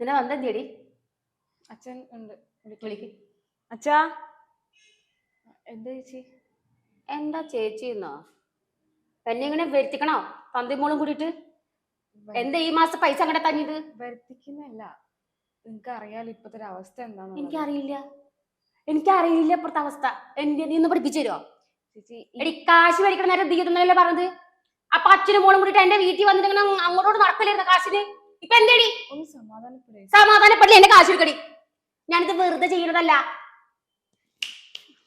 നിന്നെ വന്നെന്തിയടി? അച്ഛൻ ഉണ്ട്. വിളിക്ക്. അച്ഛാ. എന്താ ചേച്ചി? എന്താ ചേച്ചി എന്നോ എന്നെ ഇങ്ങനെ വരുത്തിക്കണോ? തന്തിമോളും കൂടിയിട്ട്? എന്താ ഈ മാസം പൈസ അങ്ങനെ തന്നിത്? വരുത്തിക്കുന്നല്ല നിങ്ങക്ക് അറിയാലോ ഇപ്പത്തെ അവസ്ഥ എന്താന്ന് എനിക്കറിയില്ല. എനിക്കറിയില്ല ഇപ്പുറത്തെ അവസ്ഥ. എന്റെ നീ ഒന്ന് പഠിപ്പിച്ചു തരുമോ ചേച്ചി എടി കാശ് മേടിക്കണ നേരം തീരുന്നല്ലേ പറഞ്ഞത്. അപ്പൊ അച്ഛനും മോളും കൂടിയിട്ട് എന്റെ വീട്ടിൽ വന്നിട്ട് ഇങ്ങനെ അങ്ങോട്ടോട്ട് നടക്കലായിരുന്നു കാശിന്? ഇപ്പൊ എന്തേടി? ഒന്ന് സമാധാനപ്പെടേ. എന്റെ കാശ് എടുക്കടി ഞാനിത് വെറുതെ ചെയ്യണതല്ല.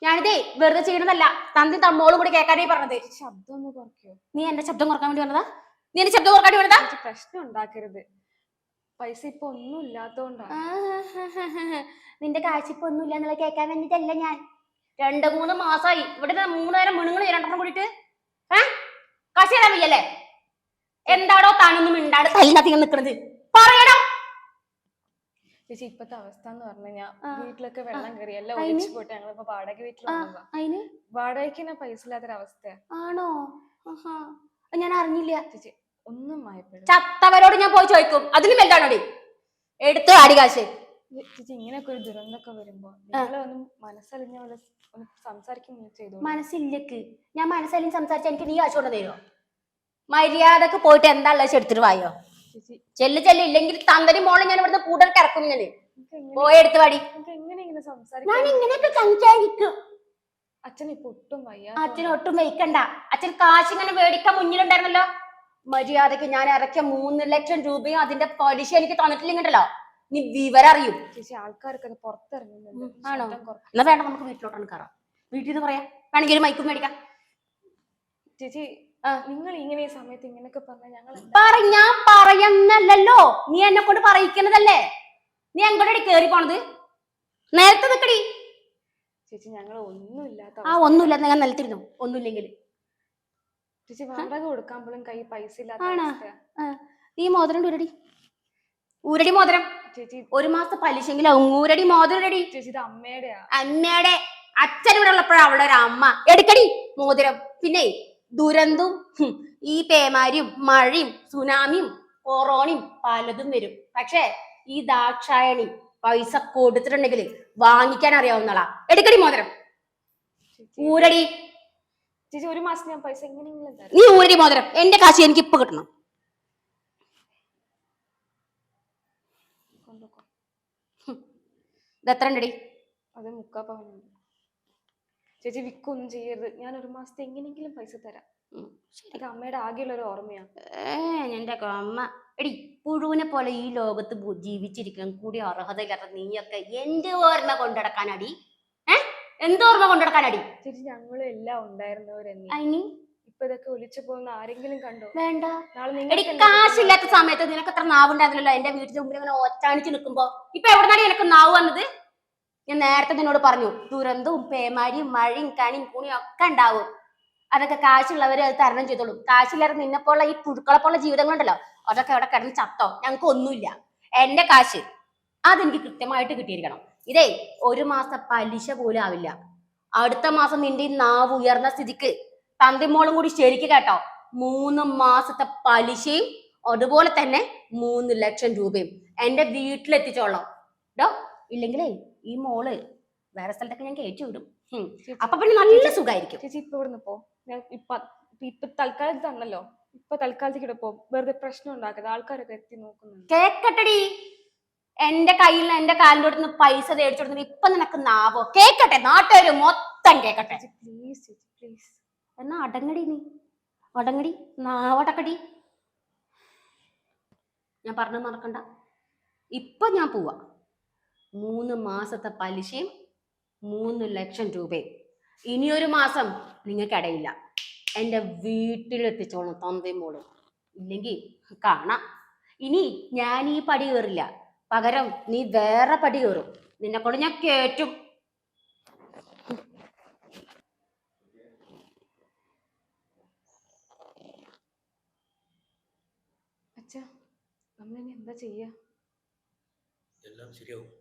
ഞാനിതേ വെറുതെ ചെയ്യണതല്ല. തന്തി തമ്മോളും കൂടി കേൾക്കാനേ പറഞ്ഞത്. ശബ്ദം ഒന്ന് കുറയ്ക്കോ. നീ എന്റെ ശബ്ദം കുറയ്ക്കാൻ വേണ്ടി വന്നതാ? നീ എന്റെ ശബ്ദം കുറയ്ക്കാൻ വേണ്ടി വന്നതാ? പ്രശ്നം ഉണ്ടാക്കരുത്. പൈസ ഇപ്പൊ ഒന്നും ഇല്ലാത്തോണ്ട. നിന്റെ കാഴ്ച ഇപ്പൊ ഒന്നുമില്ല എന്നുള്ള കേൾക്കാൻ വേണ്ടിട്ടല്ല ഞാൻ. രണ്ട് മൂന്ന് മാസമായി ഇവിടെ മൂന്നു മൂന്ന് നേരം മിണുങ്ങൾ രണ്ടെണ്ണം കൂടിട്ട് ഏഹ് കാശ് തരാൻ വയ്യല്ലേ? എന്താടോ താനൊന്നും മിണ്ടാട് തല്ലിനകത്ത് നിക്കണത്? പറയണം ചേച്ചി ഇപ്പത്തെ അവസ്ഥ എന്ന് പറഞ്ഞു കഴിഞ്ഞാൽ വീട്ടിലൊക്കെ വെള്ളം കയറി എല്ലാം ഒഴിച്ചു പോയിട്ട് ഞങ്ങളിപ്പോ വാടക വീട്ടിൽ വാടകയ്ക്ക് തന്നെ പൈസ ഇല്ലാത്തൊരവസ്ഥയാ ആണോ. ഞാൻ അറിഞ്ഞില്ല. ചേച്ചി ഒന്നും ചത്തവരോട് ഞാൻ പോയി ചോദിക്കും. അതിലും വലുതാണോടി? എടുത്ത് ആടി കാശ്. ചേച്ചി ഇങ്ങനെയൊക്കെ ഒരു ദുരന്തമൊക്കെ വരുമ്പോ നിങ്ങളൊന്നും ഒന്ന് മനസ്സലിഞ്ഞ പോലെ സംസാരിക്കും ചെയ്തോളൂ. മനസ്സില്ലേക്ക്. ഞാൻ മനസ്സലിഞ്ഞ് സംസാരിച്ചാൽ എനിക്ക് നീ കാശ് കൊണ്ട് തരുമോ മര്യാദയ്ക്ക് പോയിട്ട് എന്താ ഉള്ളത് എടുത്തിട്ട് വായോ? ചെല്ല് ചെല്ല്. ഇല്ലെങ്കിൽ തന്തരി മോളെ ഞാൻ ഇവിടുന്ന് കൂടുതൽ കിടക്കും ഞാൻ പോയി എടുത്ത് പാടി ഞാൻ ഇങ്ങനെയൊക്കെ സംസാരിക്കും. അച്ഛൻ ഇപ്പൊ ഒട്ടും വയ്യ അച്ഛൻ ഒട്ടും വയ്ക്കണ്ട. അച്ഛൻ കാശ് ഇങ്ങനെ മേടിക്കാൻ മുന്നിലുണ്ടായിരുന്നല്ലോ. മര്യാദയ്ക്ക് ഞാൻ ഇറക്കിയ മൂന്ന് ലക്ഷം രൂപയും അതിന്റെ പലിശ എനിക്ക് തന്നിട്ടില്ലെങ്കിണ്ടല്ലോ നീ വിവരം അറിയും. ആൾക്കാരൊക്കെ പുറത്തിറങ്ങുന്നുണ്ട്. ആണോ? എന്നാ വേണ്ട നമുക്ക് വീട്ടിലോട്ടാണ് കയറാം. വീട്ടിൽ നിന്ന് പറയാം. വേണമെങ്കിൽ ഒരു മൈക്കും മേടിക്കാം. ചേച്ചി. നിങ്ങൾ ഇങ്ങനെ ഈ സമയത്ത് ഇങ്ങനെയൊക്കെ പറഞ്ഞാൽ ഞങ്ങൾ പറ ഞാൻ പറയുന്നല്ലോ നീ എന്നെ കൊണ്ട് പറയിക്കുന്നതല്ലേ? നീ എങ്ങോട്ടടി കേറി പോണത്? നേരത്തെ നിക്കടി. ചേച്ചി ഞങ്ങൾ ഒന്നും ഇല്ലാത്ത ആ ഒന്നും ഒന്നുമില്ല ഞാൻ നിലത്തിരുന്നു. ഒന്നുമില്ലെങ്കിൽ. ചേച്ചി വാടക കൊടുക്കാൻ പോലും കൈ പൈസ ഇല്ലാത്ത? നീ മോതിരം ഉരടി. ഊരടി മോതിരം. ചേച്ചി ഒരു മാസത്തെ പലിശെങ്കിലും ഊരടി മോതിരം ഉരടി. ചേച്ചി ഇത് അമ്മയുടെ അമ്മയുടെ അച്ഛൻ ഇവിടെ ഉള്ളപ്പോഴാണ് അവളൊരു അമ്മ. എടുക്കടി മോതിരം. പിന്നെ ദുരന്തവും ഈ പേമാരിയും മഴയും സുനാമിയും കൊറോണയും പലതും വരും. പക്ഷേ ഈ ദാക്ഷായണി പൈസ കൊടുത്തിട്ടുണ്ടെങ്കിൽ വാങ്ങിക്കാൻ അറിയാവുന്നളാ എടുക്കടി മോതിരം. ഊരടി. ചേച്ചി ഒരു മാസം ഞാൻ പൈസ നീ ഊരടി മോതിരം. എന്റെ കാശ് എനിക്ക് ഇപ്പൊ കിട്ടണം. ഇത് എത്ര ഉണ്ടടി അത് മുക്കാ പവനുണ്ട് ചേച്ചി വിൽക്കൊന്നും ചെയ്യരുത്. ഞാൻ ഒരു മാസത്തെ എങ്ങനെയെങ്കിലും പൈസ തരാം. അമ്മയുടെ ആകെയുള്ള ഒരു ഓർമ്മയാണ് ഏ എന്റെ അമ്മ. എടി പുഴുവിനെ പോലെ ഈ ലോകത്ത് ജീവിച്ചിരിക്കാൻ കൂടി അർഹതയില്ലാത്ത നീയൊക്കെ എന്റെ ഓർമ്മ കൊണ്ടടക്കാനടി? എന്തോ എന്ത് ഓർമ്മ കൊണ്ടടക്കാനടി? ചേച്ചി ഞങ്ങളും എല്ലാം ഉണ്ടായിരുന്നവരെന്നെ ഇപ്പൊ ഇതൊക്കെ ഒലിച്ചു പോകുന്ന ആരെങ്കിലും കണ്ടോ? വേണ്ട. എടി കാശില്ലാത്ത സമയത്ത് നിനക്ക് എത്ര നാവുണ്ടായിരുന്നല്ലോ എന്റെ വീട്ടിൽ മുമ്പിൽ ഇങ്ങനെ ഒറ്റാണിച്ച് നിൽക്കുമ്പോ ഇപ്പൊ എവിടെന്നാണ് എനിക്ക് നാവ് വന്നത്? ഞാൻ നേരത്തെ നിന്നോട് പറഞ്ഞു ദുരന്തവും പേമാരിയും മഴയും കണിയും കുണിയും ഒക്കെ ഉണ്ടാവും. അതൊക്കെ കാശുള്ളവർ അത് തരണം ചെയ്തോളും. കാശില്ലാതെ നിന്നെപ്പോലുള്ള ഈ പുഴുക്കളെ പോലുള്ള ജീവിതങ്ങളുണ്ടല്ലോ അതൊക്കെ അവിടെ കിടന്ന് ചത്തോ? ഞങ്ങൾക്ക് ഒന്നുമില്ല. എന്റെ കാശ് അതെനിക്ക് കൃത്യമായിട്ട് കിട്ടിയിരിക്കണം. ഇതേ ഒരു മാസം പലിശ പോലും ആവില്ല. അടുത്ത മാസം നിന്റെ നാവ് ഉയർന്ന സ്ഥിതിക്ക് തന്തിമോളും കൂടി ശരിക്ക് കേട്ടോ. മൂന്ന് മാസത്തെ പലിശയും അതുപോലെ തന്നെ മൂന്ന് ലക്ഷം രൂപയും. എന്റെ വീട്ടിലെത്തിച്ചോളാം. ഡോ ഇല്ലെങ്കിലേ ഈ മോൾ വേറെ സ്ഥലത്തൊക്കെ ഞാൻ കയറ്റി വിടും. അപ്പൊ പിന്നെ നല്ല സുഖമായിരിക്കും ചേച്ചി ഇപ്പൊ ഇവിടുന്ന് പോ ഞാൻ ഇപ്പൊ ഇപ്പൊ തൽക്കാലം തന്നല്ലോ. ഇപ്പൊ തൽക്കാലത്തേക്ക് ഇവിടെ പോ വെറുതെ പ്രശ്നം ഉണ്ടാക്കരുത്. ആൾക്കാരൊക്കെ എത്തി നോക്കുന്നു. കേക്കട്ടെടി. എന്റെ കയ്യിൽ നിന്ന് എന്റെ കാലിന്റെ അടുത്ത് നിന്ന് പൈസ മേടിച്ചു കൊടുത്തു ഇപ്പൊ നിനക്ക് നാവോ? കേക്കട്ടെ നാട്ടുകാര് മൊത്തം കേക്കട്ടെ. പ്ലീസ് ചേച്ചി പ്ലീസ് എന്നാ അടങ്ങടി നീ. അടങ്ങടി നാവടക്കടി. ഞാൻ പറഞ്ഞു മറക്കണ്ട. ഇപ്പൊ ഞാൻ പോവാ. മൂന്ന് മാസത്തെ പലിശയും മൂന്ന് ലക്ഷം രൂപയും. ഇനിയൊരു മാസം നിങ്ങൾക്ക് അടയില്ല എന്റെ വീട്ടിലെത്തിച്ചോളും തന്തയും മോളും. ഇല്ലെങ്കിൽ കാണാം. ഇനി ഞാൻ ഈ പടി കയറില്ല. പകരം നീ വേറെ പടി കയറും. നിന്നെ കൊണ്ട് ഞാൻ കേറ്റും. അച്ഛാ നമ്മളിനി എന്താ ചെയ്യാ? എല്ലാം ശരിയാവും.